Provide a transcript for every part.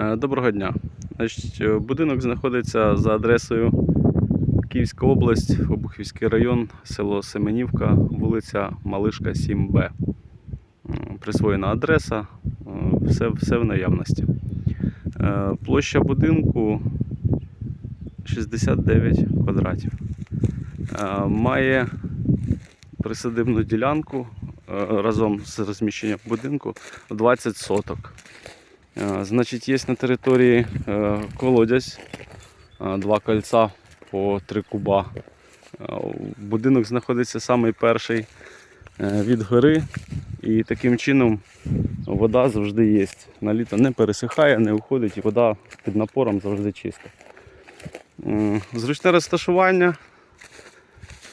Е, Доброго дня. Значить, е, будинок знаходиться за адресою Київська область, Обухівський район, село Семенівка, вулиця Малишка 7Б. Присвоєна адреса, е, все, все в наявності. Е, Площа будинку 69 квадратів. Е, Має присадибну ділянку е, разом з розміщенням будинку 20 соток. Е, Значить, є на території е, колодязь, е, два кольця по три куба. Будинок знаходиться самий перший від гори, і таким чином вода завжди є. На літо не пересихає, не уходить, і вода під напором завжди чиста. Зручне розташування.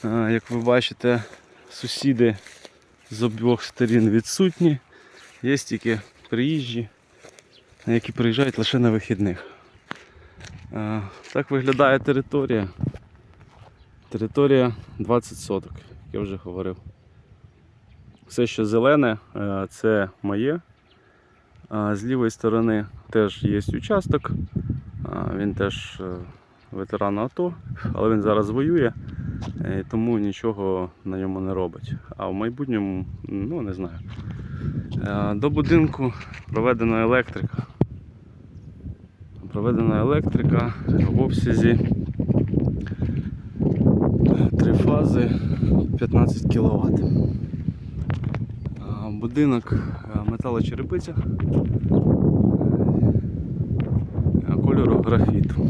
Як ви бачите, сусіди з обох сторін відсутні, є тільки приїжджі які приїжджають лише на вихідних. Е, Так виглядає територія. Територія 20 соток, як я вже говорив. Все, що зелене, е, це моє. А З лівої сторони теж є участок. Він теж е, ветеран АТО, але він зараз воює, е, тому нічого на ньому не робить. А в майбутньому, ну не знаю. Е, До будинку проведена електрика. Проведена електрика в обсязі е, три фази 15 кВт. Будинок е, металочерепиця е, кольору графіту.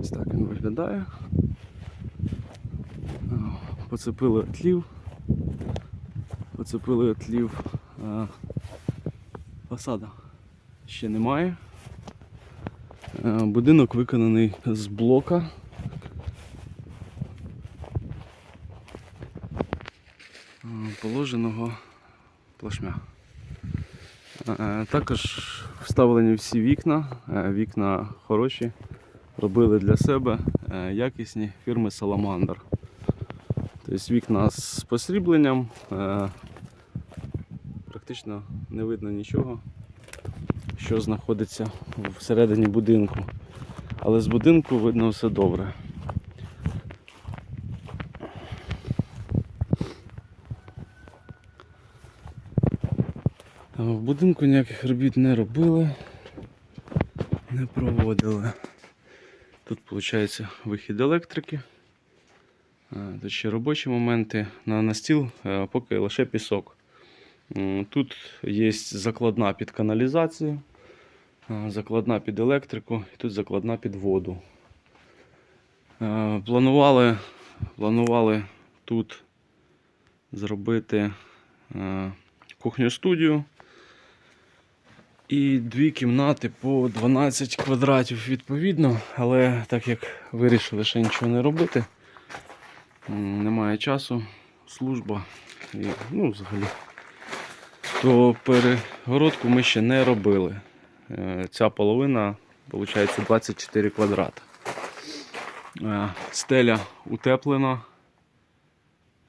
Ось так він виглядає. Поцепили тлів. Поцепили тлів. е, Фасада ще немає. Е, Будинок виконаний з блока. е, Положеного плашмя. Також вставлені всі вікна. Вікна хороші. Робили для себе якісні фірми Salamander. Тобто вікна з посрібленням. е, Практично не видно нічого, що знаходиться всередині будинку. Але з будинку видно все добре. В будинку ніяких робіт не робили, не проводили. Тут виходить вихід електрики. Е, Тут ще робочі моменти. На настіл е, поки лише пісок. Тут є закладна під каналізацію, е, закладна під електрику і тут закладна під воду. Е, Планували, планували тут зробити е, кухню-студію і дві кімнати по 12 квадратів відповідно, але так як вирішили ще нічого не робити, немає часу, служба і ну, взагалі то перегородку ми ще не робили. Е, Ця половина виходить 24 квадрати. Е, Стеля утеплена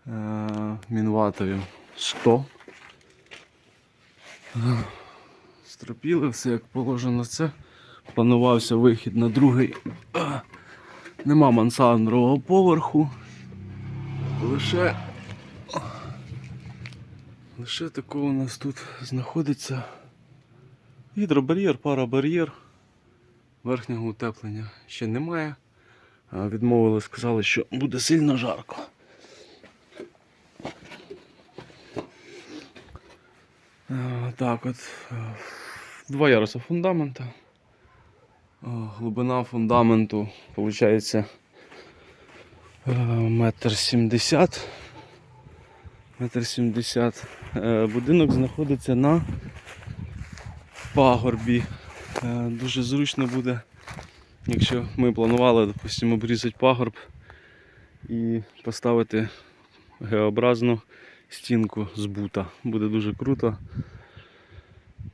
е, мінватові 100. Е, Стропіли все як положено це. Планувався вихід на другий. Нема мансардового поверху. Лише Лише такого у нас тут знаходиться гідробар'єр, парабар'єр. Верхнього утеплення ще немає. Відмовили, сказали, що буде сильно жарко. Так от. е, Два яруса фундамента. А, Глибина фундаменту виходить метр сімдесят. Метр сімдесят. Е, Будинок знаходиться на пагорбі. Е, Дуже зручно буде, якщо ми планували, допустимо, обрізати пагорб і поставити геобразну стінку з бута. Буде дуже круто.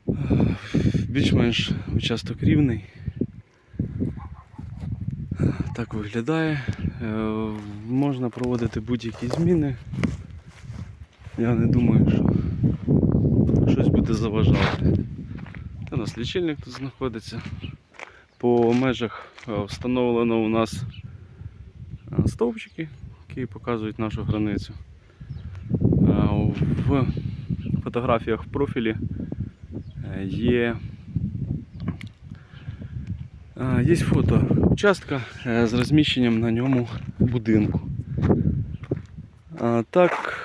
Е, Більш-менш участок рівний. Так виглядає. Е, Можна проводити будь-які зміни. Я не думаю, що щось буде заважати. У нас лічильник тут знаходиться. По межах е, встановлено у нас е, стовпчики, які показують нашу границю. В фотографіях в профілі є, є фото участка е, з розміщенням на ньому будинку. Так,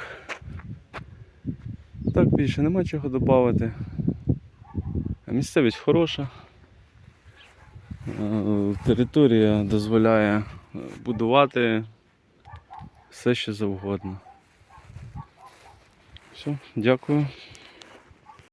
так більше нема чого додати. Місцевість хороша. Е, Територія дозволяє е, будувати все, що завгодно. Все, дякую.